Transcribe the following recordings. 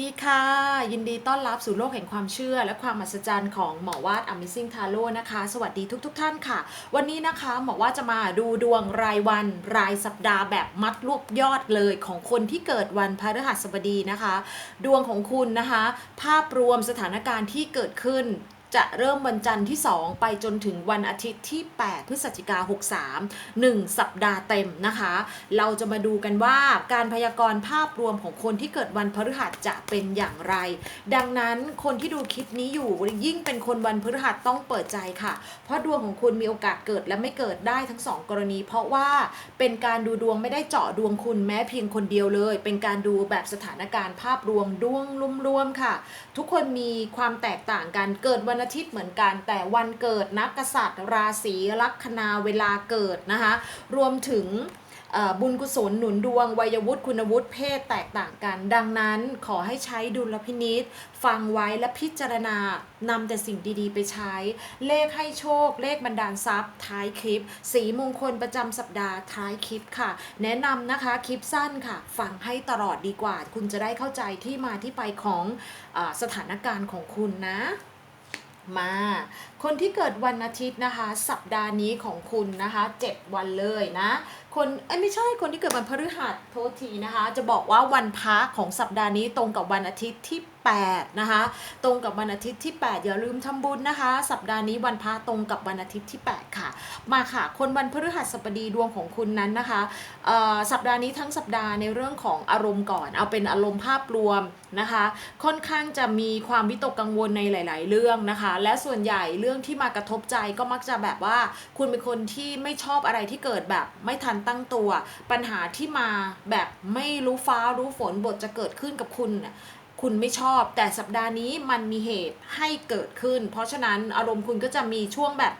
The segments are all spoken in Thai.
ดีค่ะ ยินดีต้อนรับสู่โลกแห่งความเชื่อ และความมหัศจรรย์ของหมอวาด Amazing Tarot นะคะ สวัสดีทุกๆทท่านค่ะ วันนี้นะคะหมอวาดจะมาดูดวงรายวันรายสัปดาห์แบบมัดรวบยอดเลยของคนที่เกิดวันพฤหัสบดีนะคะ ดวงของคุณนะคะ ภาพรวมสถานการณ์ที่เกิดขึ้น จะเริ่มวันจันทร์ที่ 2 ไปจนถึงวันอาทิตย์ที่ 8 พฤศจิกา63 1 สัปดาห์เต็มนะคะ เราจะมาดูกันว่าการพยากรณ์ภาพรวมของคนที่เกิดวันพฤหัสจะเป็นอย่างไร ดังนั้นคนที่ดูคลิปนี้อยู่ยิ่งเป็นคนวันพฤหัสต้องเปิดใจค่ะ เพราะดวงของคุณมีโอกาสเกิดและไม่เกิดได้ทั้งสองกรณี เพราะว่าเป็นการดูดวงไม่ได้เจาะดวงคุณแม้เพียงคนเดียวเลย เป็นการดูแบบสถานการณ์ภาพรวมดวงรวมๆค่ะ ทุกคนมีความแตกต่างกันเกิดวันอาทิตย์เหมือนกัน แต่วันเกิดนักกษัตริย์ ราศีลัคนาเวลาเกิดนะคะ รวมถึงบุญกุศลหนุนดวงวัยวุฒิคุณวุฒิเพศแตกต่างกัน ดังนั้นขอให้ใช้ดุลพินิษฟังไว้และพิจารณานำแต่สิ่งดีๆ ไปใช้ เลขให้โชค เลขบันดาลทรัพย์ ท้ายคลิป สีมงคลประจำสัปดาห์ท้ายคลิปค่ะ แนะนำนะคะคลิปสั้นค่ะ ฟังให้ตลอดดีกว่า คุณจะได้เข้าใจที่มาที่ไปของอสถานการณ์ของคุณนะ มา คนที่เกิดวันอาทิตย์นะคะ สัปดาห์นี้ของคุณนะคะ 7 วันเลยนะ คนเอ้ไม่ใช่คนที่เกิดวันพฤหัสโทษทีนะคะ จะบอกว่าวันพักของสัปดาห์นี้ตรงกับวันอาทิตย์ที่ 8 นะคะ ตรงกับวันอาทิตย์ที่ 8 อย่าลืมทำบุญนะคะ สัปดาห์นี้วันพระตรงกับวันอาทิตย์ที่ 8 ค่ะ มาค่ะ คนวันพฤหัสบดีดวงของคุณนั้นนะคะสัปดาห์นี้ทั้งสัปดาห์ในเรื่องของอารมณ์ก่อน เอาเป็นอารมณ์ภาพรวมนะคะ ค่อนข้างจะมีความวิตกกังวลในหลาย ๆ เรื่องนะคะ และส่วนใหญ่เรื่องที่มากระทบใจก็มักจะแบบว่า คุณเป็นคนที่ไม่ชอบอะไรที่เกิดแบบไม่ทันตั้งตัว ปัญหาที่มาแบบไม่รู้ฟ้ารู้ฝนบทจะเกิดขึ้นกับคุณ คุณไม่ชอบ แต่สัปดาห์นี้มันมีเหตุให้เกิดขึ้น เพราะฉะนั้นอารมณ์คุณก็จะมีช่วงแบบ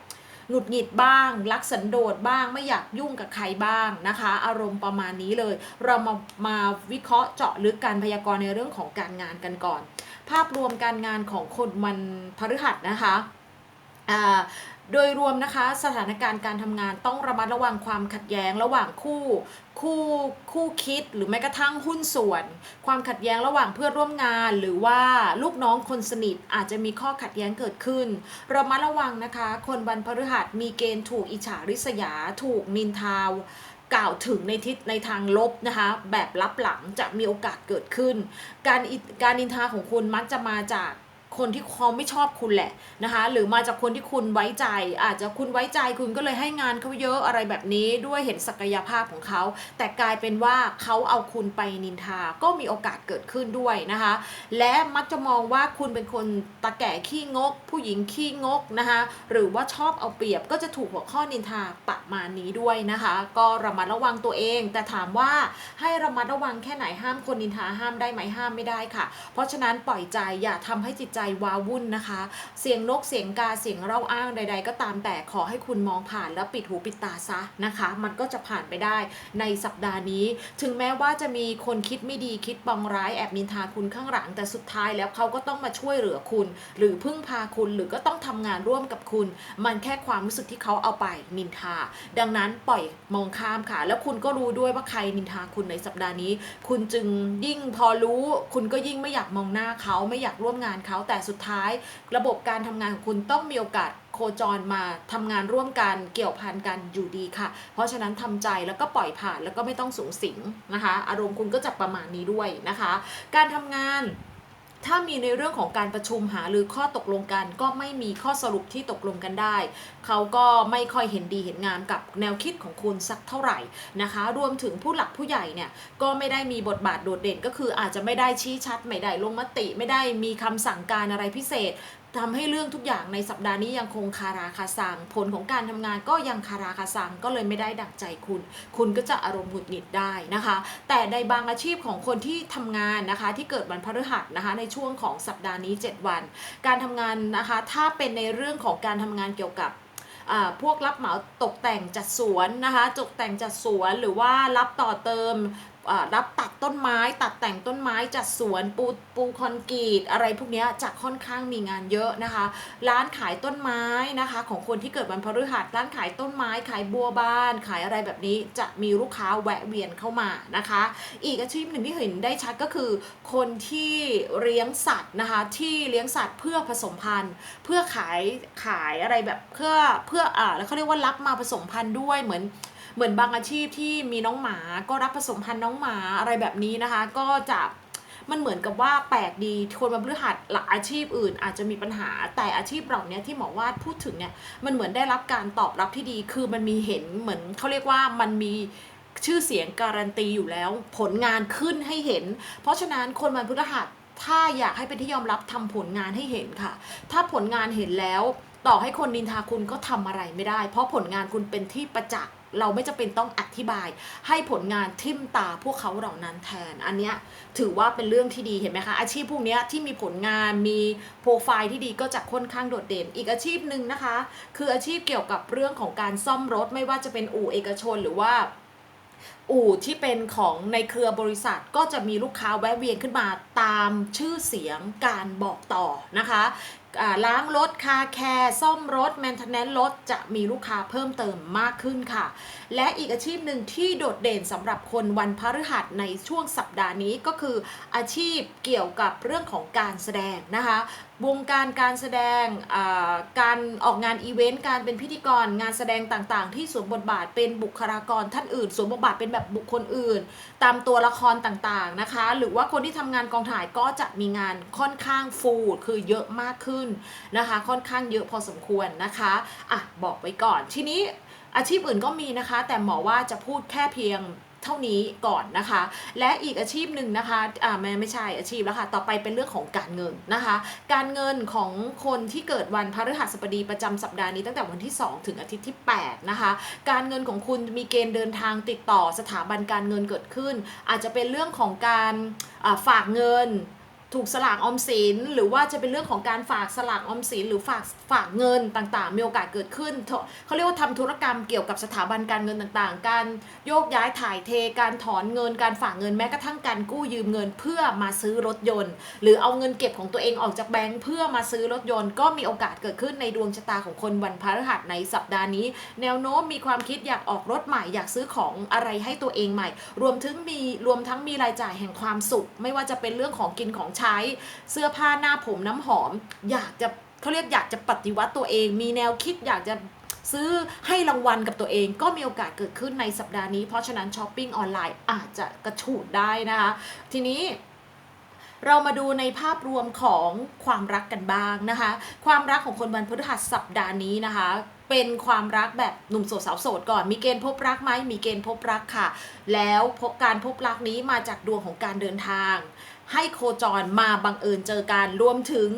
หงุดหงิดบ้าง รักสันโดษบ้างไม่อยากยุ่งกับใครบ้างนะคะ อารมณ์ประมาณนี้เลย เรามามาวิเคราะห์เจาะลึกการพยากรณ์ในเรื่องของการงานกันก่อน ภาพรวมการงานของคนมันพฤหัสนะคะ โดยรวมนะคะสถานการณ์การทำงานต้องระมัดระวังความขัดแย้งระหว่างคู่คู่คู่คิดหรือแม้กระทั่งหุ้นส่วน ความขัดแย้งระหว่างเพื่อนร่วมงาน หรือว่าลูกน้องคนสนิทอาจจะมีข้อขัดแย้งเกิดขึ้นระมัดระวังนะคะ คนวันพฤหัสมีเกณฑ์ถูกอิจฉาริษยา ถูกนินทาวกล่าวถึงในทิศในทางลบนะคะแบบลับหลังจะมีโอกาสเกิดขึ้น การอิการนินทาของคุณมักจะมาจาก คนที่เขาไม่ชอบคุณแหละนะคะ หรือมาจากคนที่คุณไว้ใจ อาจจะคุณไว้ใจคุณก็เลยให้งานเขาเยอะอะไรแบบนี้ด้วยเห็นศักยภาพของเขา แต่กลายเป็นว่าเขาเอาคุณไปนินทา ก็มีโอกาสเกิดขึ้นด้วยนะคะ และมักจะมองว่าคุณเป็นคนตะแก่ขี้งก ผู้หญิงขี้งกนะคะหรือว่าชอบเอาเปรียบก็จะถูกหัวข้อนินทาประมาณนี้ด้วยนะคะ ก็ระมัดระวังตัวเอง แต่ถามว่าให้ระมัดระวังแค่ไหนห้ามคนนินทาห้ามได้ไหมห้ามไม่ได้ค่ะ เพราะฉะนั้นปล่อยใจอย่าทำให้จิตใจวาวุ่นนะคะ เสียงนกเสียงกาเสียงเล่าอ้างใด ๆ ก็ตามแต่ขอให้คุณมองผ่านแล้วปิดหูปิดตาซะนะคะ มันก็จะผ่านไปได้ในสัปดาห์นี้ ถึงแม้ว่าจะมีคนคิดไม่ดีคิดปองร้ายแอบนินทาคุณข้างหลัง แต่สุดท้ายแล้วเขาก็ต้องมาช่วยเหลือคุณ หรือพึ่งพาคุณหรือก็ต้องทำงานร่วมกับคุณ มันแค่ความรู้สึกที่เขาเอาไปนินทา ดังนั้นปล่อยมองข้ามค่ะ แล้วคุณก็รู้ด้วยว่าใครนินทาคุณในสัปดาห์นี้ คุณจึงยิ่งพอรู้ คุณก็ยิ่งไม่อยากมองหน้าเขาไม่อยากร่วมงานเขาแต่แต่สุดท้าย ระบบการทำงานของคุณต้องมีโอกาสโคจรมาทำงานร่วมกันเกี่ยวพันกันอยู่ดีค่ะ เพราะฉะนั้นทำใจแล้วก็ปล่อยผ่านแล้วก็ไม่ต้องสูงสิงนะคะ อารมณ์คุณก็จะประมาณนี้ด้วยนะคะ การทำงาน ถ้ามีในเรื่องของการประชุมหาหรือข้อตกลงกัน ก็ไม่มีข้อสรุปที่ตกลงกันได้ เขาก็ไม่ค่อยเห็นดีเห็นงามกับแนวคิดของคุณสักเท่าไหร่นะคะ รวมถึงผู้หลักผู้ใหญ่เนี่ยก็ไม่ได้มีบทบาทโดดเด่นก็คืออาจจะไม่ได้ชี้ชัดไม่ได้ลงมติ ไม่ได้มีคำสั่งการอะไรพิเศษ ทำให้เรื่องทุกอย่างในสัปดาห์นี้ยังคงคาราคาซังผลของการทำงานก็ยังคาราคาซังก็เลยไม่ได้ดั่งใจคุณ คุณก็จะอารมณ์หงุดหงิดได้นะคะ แต่ในบางอาชีพของคนที่ทำงานนะคะที่เกิดวันพฤหัสนะคะในช่วงของสัปดาห์นี้ 7 วัน การทำงานนะคะถ้าเป็นในเรื่องของการทำงานเกี่ยวกับพวกรับเหมาตกแต่งจัดสวนนะคะตกแต่งจัดสวนหรือว่ารับต่อเติม รับตัดต้นไม้ตัดแต่งต้นไม้จัดสวนปูปูคอนกรีตอะไรพวกนี้จะค่อนข้างมีงานเยอะนะคะ ร้านขายต้นไม้นะคะ ของคนที่เกิดวันพฤหัสร้านขายต้นไม้ขายบัวบาน ขายอะไรแบบนี้จะมีลูกค้าแวะเวียนเข้ามานะคะ อีกอาชีพหนึ่งที่เห็นได้ชัดก็คือ คนที่เลี้ยงสัตว์นะคะที่เลี้ยงสัตว์เพื่อผสมพันธุ์ เพื่อขายขายอะไรแบบเพื่อเพื่ออ่าแล้วเขาเรียกว่ารับมาผสมพันธุ์ด้วยเหมือน เหมือนบางอาชีพที่มีน้องหมาก็รับผสมพันธุ์น้องหมาอะไรแบบนี้นะคะ ก็จะมันเหมือนกับว่าแปลกดีคนมาพฤหัสหลักอาชีพอื่น อาจจะมีปัญหาแต่อาชีพเหล่านี้ที่หมอวาดพูดถึงเนี่ยมันเหมือนได้รับการตอบรับที่ดี คือมันมีเห็นเหมือนเขาเรียกว่ามันมีชื่อเสียงการันตีอยู่แล้ว ผลงานขึ้นให้เห็น เพราะฉะนั้นคนวันพฤหัสถ้าอยากให้เป็นที่ยอมรับทำผลงานให้เห็นค่ะ ถ้าผลงานเห็นแล้ว ต่อให้คนนินทาคุณก็ทำอะไรไม่ได้ เพราะผลงานคุณเป็นที่ประจักษ์ เราไม่จำเป็นต้องอธิบาย ให้ผลงานทิ่มตาพวกเขาเหล่านั้นแทน อันเนี้ยถือว่าเป็นเรื่องที่ดีเห็นไหมคะอาชีพพวกเนี้ยที่มีผลงานมีโปรไฟล์ที่ดีก็จะค่อนข้างโดดเด่น อีกอาชีพหนึ่งนะคะ คืออาชีพเกี่ยวกับเรื่องของการซ่อมรถไม่ว่าจะเป็นอู่เอกชนหรือว่าอู่ที่เป็นของในเครือบริษัทก็จะมีลูกค้าแวะเวียนขึ้นมาตามชื่อเสียงการบอกต่อนะคะ ล้างรถคาแคร์ซ่อมรถแมนเทนแนนรถจะมีลูกค้าเพิ่มเติมมากขึ้นค่ะและอีกอาชีพหนึ่งที่โดดเด่นสำหรับคนวันพฤหัสในช่วงสัปดาห์นี้ก็คืออาชีพเกี่ยวกับเรื่องของการแสดงนะคะวงการการแสดงการออกงานอีเวนต์การเป็นพิธีกรงานแสดงต่างๆ ที่สวมบทบาทเป็นบุคลากรท่านอื่นสวมบทบาทเป็นแบบบุคคลอื่น ตามตัวละครต่างๆนะคะ หรือว่าคนที่ทำงานกองถ่ายก็จะมีงานค่อนข้างฟูลคือเยอะมากขึ้นนะคะ ค่อนข้างเยอะพอสมควรนะคะอะบอกไว้ก่อนทีนี้ อาชีพอื่นก็มีนะคะ แต่หมอว่าจะพูดแค่เพียงเท่านี้ก่อนนะคะ และอีกอาชีพหนึ่งนะคะอ่าไม่ไม่ใช่อาชีพแล้วค่ะ ต่อไปเป็นเรื่องของการเงินนะคะ การเงินของคนที่เกิดวันพฤหัสบดีประจำสัปดาห์นี้ตั้งแต่วันที่ 2 ถึงอาทิตย์ที่ 8 นะคะ การเงินของคุณมีเกณฑ์เดินทางติดต่อสถาบันการเงินเกิดขึ้น อาจจะเป็นเรื่องของการฝากเงิน ถูกสลากออมสิน หรือว่าจะเป็นเรื่องของการฝากสลากออมสิน หรือฝากฝากเงินต่างๆ มีโอกาสเกิดขึ้นเขาเรียกว่าทำธุรกรรมเกี่ยวกับสถาบันการเงินต่างๆ การโยกย้ายถ่ายเทการถอนเงิน การฝากเงินแม้กระทั่งการกู้ยืมเงิน เพื่อมาซื้อรถยนต์ หรือเอาเงินเก็บของตัวเองออกจากแบงค์เพื่อมาซื้อรถยนต์ ก็มีโอกาสเกิดขึ้นในดวงชะตาของคนวันพฤหัสในสัปดาห์นี้ แนวโน้มมีความคิดอยากออกรถใหม่อยากซื้อของอะไรให้ตัวเองใหม่ รวมถึงมีรวมทั้งมีรายจ่ายแห่งความสุข ไม่ว่าจะเป็นเรื่องของกินของใช้เสื้อผ้าหน้าผมน้ำหอม อยากจะเขาเรียกอยากจะปฏิวัติตัวเอง มีแนวคิดอยากจะซื้อให้รางวัลกับตัวเองก็มีโอกาสเกิดขึ้นในสัปดาห์นี้ เพราะฉะนั้นช้อปปิ้งออนไลน์อาจจะกระฉูดได้นะคะ ทีนี้เรามาดูในภาพรวมของความรักกันบ้างนะคะ ความรักของคนวันพฤหัสสัปดาห์นี้นะคะ เป็นความรักแบบหนุ่มโสดสาวโสดก่อน มีเกณฑ์พบรักไหมมีเกณฑ์พบรักค่ะ แล้วพบการพบรักนี้มาจากดวงของการเดินทาง ให้โคจรมาบังเอิญเจอกันรวมถึง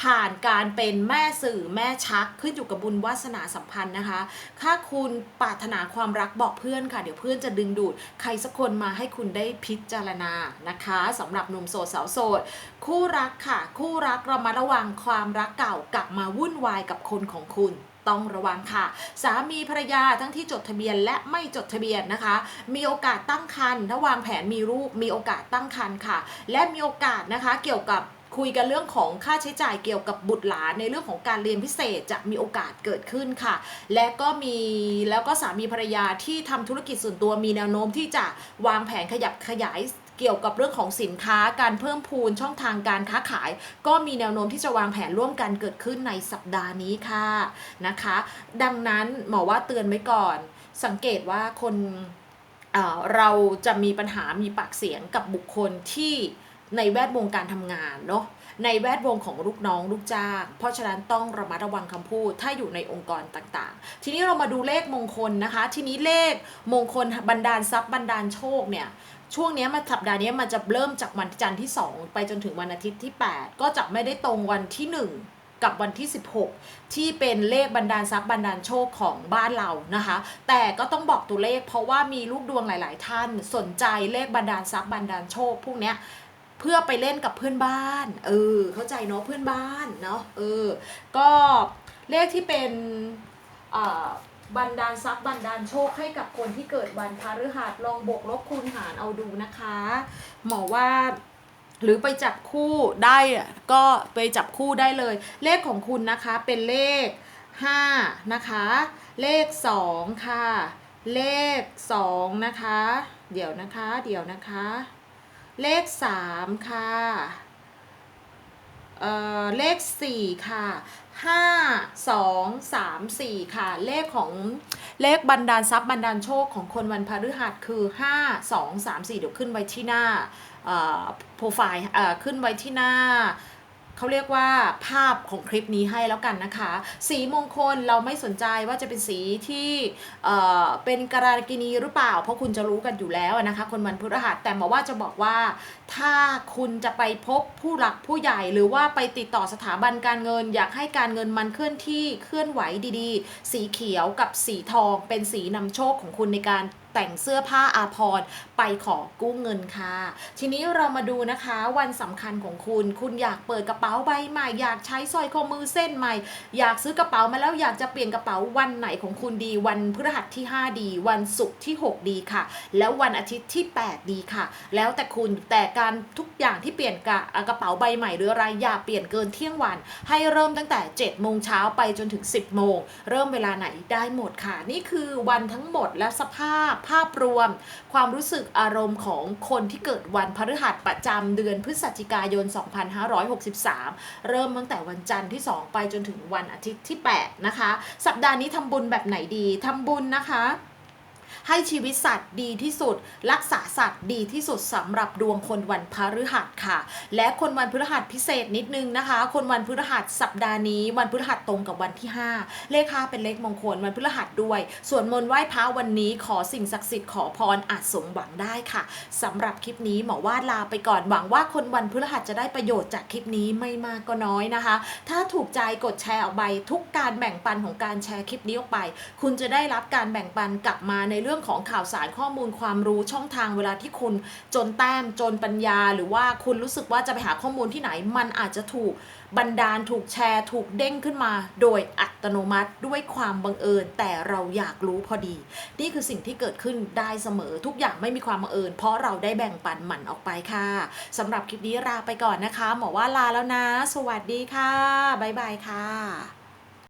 ผ่านการเป็นแม่สื่อแม่ชักขึ้นอยู่กับบุญวาสนาสัมพันธ์นะคะ ถ้าคุณปรารถนาความรักบอกเพื่อนค่ะ เดี๋ยวเพื่อนจะดึงดูด ใครสักคนมาให้คุณได้พิจารณานะคะสำหรับหนุ่มโสดสาวโสด คู่รักค่ะ คู่รักเรามาระวังความรักเก่ากลับมาวุ่นวายกับคนของคุณ ต้องระวังค่ะ สามีภรรยาทั้งที่จดทะเบียนและไม่จดทะเบียนนะคะ มีโอกาสตั้งครรภ์ถ้าวางแผนมีลูกมีโอกาสตั้งครรภ์ค่ะ และมีโอกาสนะคะเกี่ยวกับคุยกันเรื่องของค่าใช้จ่ายเกี่ยวกับบุตรหลานในเรื่องของการเรียนพิเศษจะมีโอกาสเกิดขึ้นค่ะ และก็มีแล้วก็สามีภรรยาที่ทำธุรกิจส่วนตัวมีแนวโน้มที่จะวางแผนขยับขยาย เกี่ยวกับเรื่องของสินค้าการเพิ่มพูนช่องทางการค้าขาย ก็มีแนวโน้มที่จะวางแผนร่วมกันเกิดขึ้นในสัปดาห์นี้ค่ะนะคะ ดังนั้นหมอว่าเตือนไว้ก่อน สังเกตว่าคนเเราจะมีปัญหามีปากเสียงกับบุคคลที่ในแวดวงการทำงานเนาะในแวดวงของลูกน้องลูกจ้าง เพราะฉะนั้นต้องระมัดระวังคำพูดถ้าอยู่ในองค์กรต่างๆ ทีนี้เรามาดูเลขมงคลนะคะ ทีนี้เลขมงคลบันดาลทรัพย์บันดาลโชคเนี่ย ช่วงนี้มาสัปดาห์นี้มันจะเริ่มจากวันจันทร์ที่ 2 ไปจนถึงวันอาทิตย์ที่ 8 ก็จะไม่ได้ตรงวันที่ 1กับวันที่ 16 ที่เป็นเลขบันดาลทรัพย์บันดาลโชคของบ้านเรานะคะ แต่ก็ต้องบอกตัวเลขเพราะว่ามีลูกดวงหลาย ๆ ท่านสนใจเลขบันดาลทรัพย์บันดาลโชค พวกเนี้ยเพื่อไปเล่นกับเพื่อนบ้าน เออ เข้าใจเนาะเพื่อนบ้านเนาะเออ ก็เลขที่เป็นเอ่อ บันดาลทรัพย์บันดาลโชคให้กับคนที่เกิดวันพฤหัสลองบวกลบคูณหารเอาดูนะคะ หมอว่าหรือไปจับคู่ได้ก็ไปจับคู่ได้เลย เลขของคุณนะคะเป็นเลข 5 นะคะ เลข 2 ค่ะ เลข 2 นะคะ เดี๋ยวนะคะ เดี๋ยวนะคะ เลข 3 ค่ะ เอ่อเลข 4 ค่ะ 5 2 3 4 ค่ะ เลขของเลขบันดาลทรัพย์บันดาลโชคของคนวันพฤหัสคือ 5 2 3 4 เดี๋ยวขึ้นไว้ที่หน้าโปรไฟล์ขึ้นไว้ที่หน้า เขาเรียกว่าภาพของคลิปนี้ให้แล้วกันนะคะ สีมงคลเราไม่สนใจว่าจะเป็นสีที่เอ่อเป็นการากินีหรือเปล่า เพราะคุณจะรู้กันอยู่แล้วนะคะ คนวันพฤหัสแต่หมาว่าจะบอกว่า ถ้าคุณจะไปพบผู้หลักผู้ใหญ่หรือว่าไปติดต่อสถาบันการเงิน อยากให้การเงินมันเคลื่อนที่เคลื่อนไหวดีๆ สีเขียวกับสีทองเป็นสีนำโชคของคุณในการ แต่งเสื้อผ้าอาภรณ์ไปขอกู้เงินค่ะ ทีนี้เรามาดูนะคะวันสำคัญของคุณ คุณอยากเปิดกระเป๋าใบใหม่ อยากใช้สร้อยข้อมือเส้นใหม่ อยากซื้อกระเป๋ามาแล้วอยากจะเปลี่ยนกระเป๋าวันไหนของคุณดี วันพฤหัสที่ 5 ดี วันศุกร์ที่ 6 ดีค่ะ แล้ววันอาทิตย์ที่ 8 ดีค่ะ แล้วแต่คุณแต่การทุกอย่างที่เปลี่ยนกระกระเป๋าใบใหม่หรืออะไรอย่าเปลี่ยนเกินเที่ยงวัน ให้เริ่มตั้งแต่7โมงเช้าไปจนถึง 10โมงเริ่มเวลาไหนได้หมดค่ะ นี่คือวันทั้งหมดและสภาพภาพรวม ความรู้สึกอารมณ์ของคนที่เกิดวันพฤหัสประจำเดือนพฤศจิกายน 2563 เริ่มตั้งแต่วันจันทร์ที่ 2 ไปจนถึงวันอาทิตย์ที่ 8 นะคะ สัปดาห์นี้ทำบุญแบบไหนดีทำบุญนะคะ ให้ชีวิตสัตว์ดีที่สุด รักษาสัตว์ดีที่สุดสำหรับดวงคนวันพฤหัสค่ะ และคนวันพฤหัสพิเศษนิดนึงนะคะ คนวันพฤหัสสัปดาห์นี้วันพฤหัสตรงกับวันที่ 5 เลข5เป็นเลขมงคลวันพฤหัสด้วย ส่วนมนต์ไหว้พระวันนี้ขอสิ่งศักดิ์สิทธิ์ขอพรอาจสมหวังได้ค่ะสำหรับคลิปนี้หมอวาดลาไปก่อนหวังว่าคนวันพฤหัสจะได้ประโยชน์จากคลิปนี้ไม่มากก็น้อยนะคะ ถ้าถูกใจกดแชร์ออกไปทุกการแบ่งปันของการแชร์คลิปนี้ออกไป คุณจะได้รับการแบ่งปันกลับมาในเรื่องรื่องของข่าวสารข้อมูลความรู้ช่องทางเวลาที่คุณจนแต้มจนปัญญา หรือว่าคุณรู้สึกว่าจะไปหาข้อมูลที่ไหน มันอาจจะถูกบันดาลถูกแชร์ ถูกเด้งขึ้นมา โดยอัตโนมัติด้วยความบังเอิญ แต่เราอยากรู้พอดี นี่คือสิ่งที่เกิดขึ้นได้เสมอทุกอย่างไม่มีความบังเอิญ เพราะเราได้แบ่งปันหมันออกไปค่ะสำหรับคลิปนี้ลาไปก่อนนะคะ หมอว่าลาแล้วนะ สวัสดีค่ะบ๊ายบายค่ะ